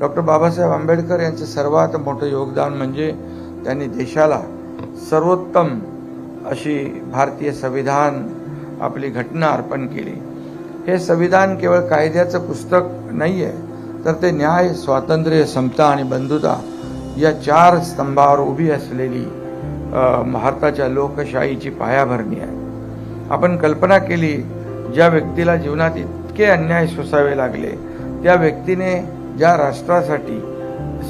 Doctor Babasaheb Ambedkar यांचं सर्वात मोठं योगदान म्हणजे त्यांनी देशाला सर्वोत्तम अशी भारतीय संविधान आपली घटना अर्पण केली. हे संविधान केवळ कायद्याचं पुस्तक नाही आहे तर ते न्याय स्वातंत्र्य समता आणि बंधुता या चार स्तंभावर उभी असलेली भारताच्या लोकशाहीची पायाभरणी आहे. आपण कल्पना केली ज्या व्यक्तीला जीवनात इतके अन्याय सोसावे लागले त्या व्यक्तीने ज्या राष्ट्रासाठी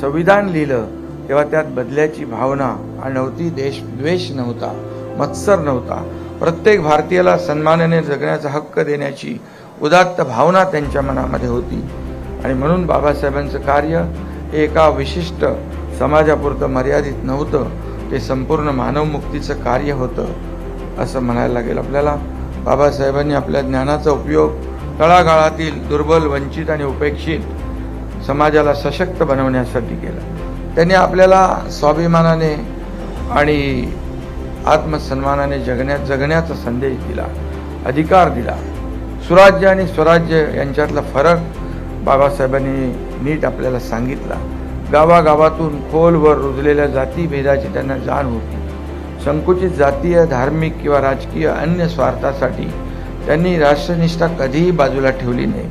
संविधान लिहिलं तेव्हा त्यात बदल्याची भावना नव्हती देश द्वेष नव्हता मत्सर नव्हता. प्रत्येक भारतीयाला सन्मानाने जगण्याचा हक्क देण्याची उदात्त भावना त्यांच्या मनामध्ये होती. आणि म्हणून बाबासाहेबांचं कार्य हे एका विशिष्ट समाजापुरतं मर्यादित नव्हतं. ते संपूर्ण मानवमुक्तीचं कार्य होतं असं म्हणायला लागेल आपल्याला. बाबासाहेबांनी आपल्या ज्ञानाचा उपयोग तळागाळातील दुर्बल वंचित आणि उपेक्षित समाजाला सशक्त बनवण्यासाठी केला. त्यांनी आपल्याला स्वाभिमानाने आणि आत्मसन्मानाने जगण्यात जगण्याचा संदेश दिला अधिकार दिला. सुराज्य आणि स्वराज्य यांच्यातला फरक बाबासाहेबांनी नीट आपल्याला सांगितला. गावागावातून खोलवर रुजलेल्या जातीभेदाची त्यांना जाण होती. संकुचित जातीय धार्मिक किंवा राजकीय अन्य स्वार्थासाठी त्यांनी राष्ट्रनिष्ठा कधीही बाजूला ठेवली नाही.